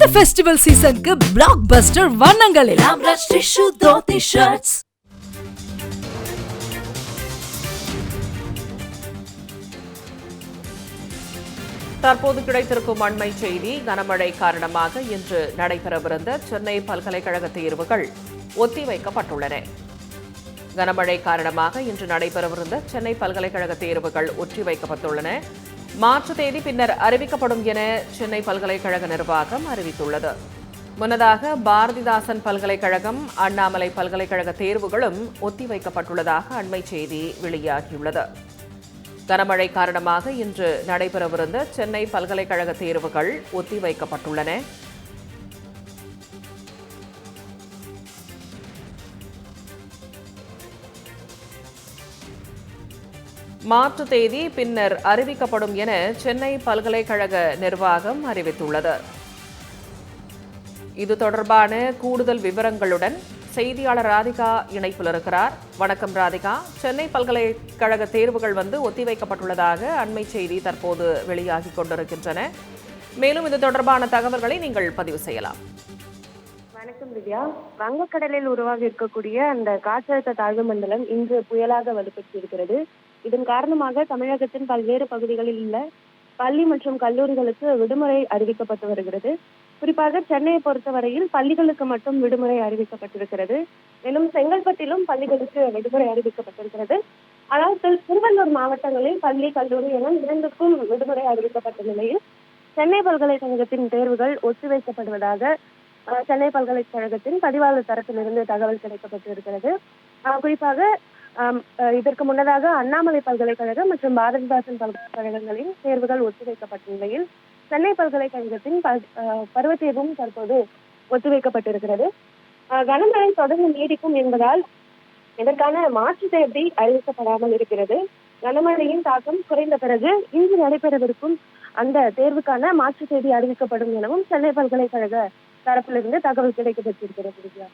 இந்த ஃபெஸ்டிவல் சீசனுக்கு blockbuster வண்ணங்களில். டிஷ்யூ தோத்தி ஷர்ட்ஸ் தற்போது கிடைத்திருக்கும் அண்மை செய்தி கனமழை காரணமாக இன்று நடைபெறவிருந்த சென்னை பல்கலைக்கழக தேர்வுகள் ஒத்திவைக்கப்பட்டுள்ளன. கனமழை காரணமாக இன்று நடைபெறவிருந்த சென்னை பல்கலைக்கழக தேர்வுகள் ஒத்திவைக்கப்பட்டுள்ளன. மாற்று தேதி பின்னர் அறிவிக்கப்படும் என சென்னை பல்கலைக்கழக நிர்வாகம் அறிவித்துள்ளது. முன்னதாக பாரதிதாசன் பல்கலைக்கழகம் அண்ணாமலை பல்கலைக்கழக தேர்வுகளும் ஒத்திவைக்கப்பட்டுள்ளதாக அண்மை செய்தி வெளியாகியுள்ளது. கனமழை காரணமாக இன்று நடைபெறவிருந்த சென்னை பல்கலைக்கழக தேர்வுகள் ஒத்திவைக்கப்பட்டுள்ளன மாற்று தேதி பின்னர் அறிவிக்கப்படும் என சென்னை பல்கலைக்கழக நிர்வாகம் அறிவித்துள்ளது. இது தொடர்பான கூடுதல் விவரங்களுடன் செய்தியாளர் ராதிகா இணைப்பில் இருக்கிறார். வணக்கம் ராதிகா. சென்னை பல்கலைக்கழக தேர்வுகள் வந்து ஒத்திவைக்கப்பட்டுள்ளதாக அண்மை செய்தி தற்போது வெளியாகி கொண்டிருக்கின்றன. மேலும் இது தொடர்பான தகவல்களை நீங்கள் பதிவு செய்யலாம். வணக்கம் திவ்யா. வங்கக்கடலில் உருவாகி இருக்கக்கூடிய அந்த காற்றழுத்த தாழ்வு மண்டலம் இன்று புயலாக வலுப்பெற்றிருக்கிறது. இதன் காரணமாக தமிழகத்தின் பல்வேறு பகுதிகளில் உள்ள பள்ளி மற்றும் கல்லூரிகளுக்கு விடுமுறை அறிவிக்கப்பட்டு வருகிறது. குறிப்பாக சென்னையை பொறுத்தவரையில் பள்ளிகளுக்கு மட்டும் விடுமுறை அறிவிக்கப்பட்டிருக்கிறது. மேலும் செங்கல்பட்டிலும் பள்ளிகளுக்கு விடுமுறை அறிவிக்கப்பட்டிருக்கிறது. ஆனால் திருவள்ளூர் மாவட்டங்களில் பள்ளி கல்லூரி என இரண்டுக்கும் விடுமுறை அறிவிக்கப்பட்ட நிலையில் சென்னை பல்கலைக்கழகத்தின் தேர்வுகள் ஒத்திவைக்கப்படுவதாக சென்னை பல்கலைக்கழகத்தின் பதிவாளர் தரப்பிலிருந்து தகவல் கிடைக்கப்பட்டிருக்கிறது. குறிப்பாக இதற்கு முன்னதாக அண்ணாமலை பல்கலைக்கழகம் மற்றும் பாரதிதாசன் பல்கலைக்கழகங்களின் தேர்வுகள் ஒத்திவைக்கப்பட்ட நிலையில் சென்னை பல்கலைக்கழகத்தின் பருவ தேர்வும் தற்போது ஒத்திவைக்கப்பட்டிருக்கிறது. கனமழை தொடர்ந்து நீடிக்கும் என்பதால் இதற்கான மாற்று தேதி அறிவிக்கப்படாமல் இருக்கிறது. கனமழையின் தாக்கம் குறைந்த பிறகு இன்று நடைபெறவிருக்கும் அந்த தேர்வுக்கான மாற்று தேதி அறிவிக்கப்படும் எனவும் சென்னை பல்கலைக்கழக தரப்பிலிருந்து தகவல் கிடைக்கப்பட்டிருக்கிறது.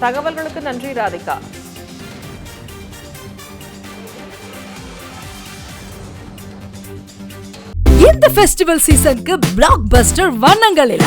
தகவல்களுக்கு நன்றி ராதிகா. இந்த ஃபெஸ்டிவல் சீசனுக்கு பிளாக் பஸ்டர் வண்ணங்களில்